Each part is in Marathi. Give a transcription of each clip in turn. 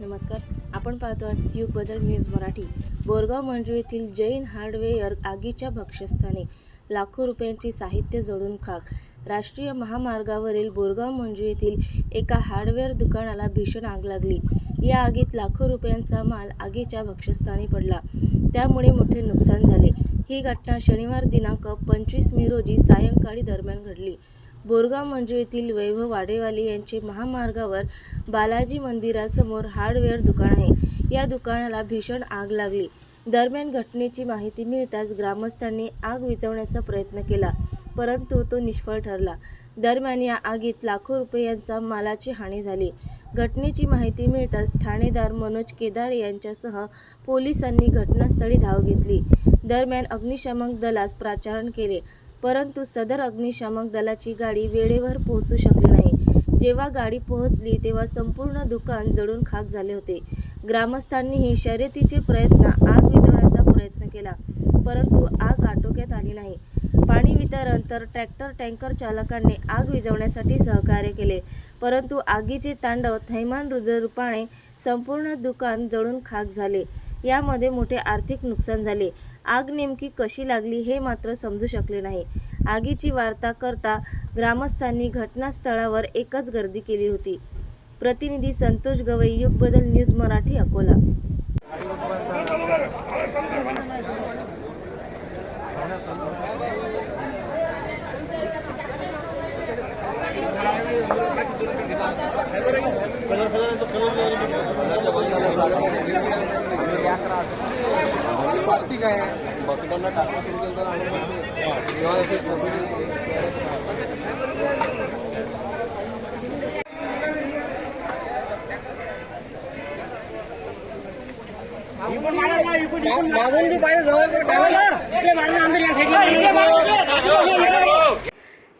नमस्कार. आपण पाहतो आहात युग बदल न्यूज मराठी. बोरगाव मंजू येथील जैन हार्डवेअर आगीच्या भक्ष्यस्थानी लाखो रुपयांची साहित्य जळून खाक. राष्ट्रीय महामार्गावरील बोरगाव मंजू येथील एका हार्डवेअर दुकानाला भीषण आग लागली. या आगीत लाखो रुपयांचा माल आगीच्या भक्षस्थानी पडला. त्यामुळे मोठे नुकसान झाले. ही घटना शनिवार दिनांक पंचवीस मे रोजी सायंकाळी दरम्यान घडली. बोरगाव मंजू येथील वैभव वाडेवाले यांचे महामार्गावर बालाजी मंदिरासमोर हार्डवेअर दुकान आहे. या दुकानाला भीषण आग लागली. दरम्यान घटनेची माहिती मिळताच ग्रामस्थांनी आग विझवण्याचा प्रयत्न केला परंतु तो निष्फळ ठरला. दरम्यान या आगीत लाखो रुपयांचा मालाची हानी झाली. घटनेची माहिती मिळताच ठाणेदार मनोज केदार यांच्यासह पोलिसांनी घटनास्थळी धाव घेतली. दरम्यान अग्निशमक दलास प्राचारण केले. परंतु सदर अग्निशामक दलाची गाडी वेळेवर पोहोचू शकली नाही. जेव्हा गाडी पोहोचली तेव्हा संपूर्ण दुकान जळून खाक झाले होते. ग्रामस्थांनीही शर्यतीचे प्रयत्न आग विझवण्याचा प्रयत्न केला. परंतु आग आटोक्यात आली नाही. पाणी वितरण तर ट्रॅक्टर टँकर चालकांनी आग विझवण्यासाठी सहकार्य केले. परंतु आगीचे तांडव थैमान रुद्ररूपाने संपूर्ण दुकान जळून खाक झाले. यामध्ये मोठे आर्थिक नुकसान झाले आग नेमकी कशी लागली हे मात्र समजू शकले नाही आगीची वार्ता करता ग्रामस्थांनी घटनास्थळावर एकच गर्दी केली होती प्रतिनिधी संतोष गवई युग बदल न्यूज मराठी अकोला प्लास्टिक आहे? बकेटांना टाकून सुरू केलं तर आणि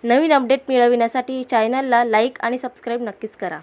नवीन अपडेट मिळविण्यासाठी चॅनलला लाईक आणि सबस्क्राईब नक्कीच करा.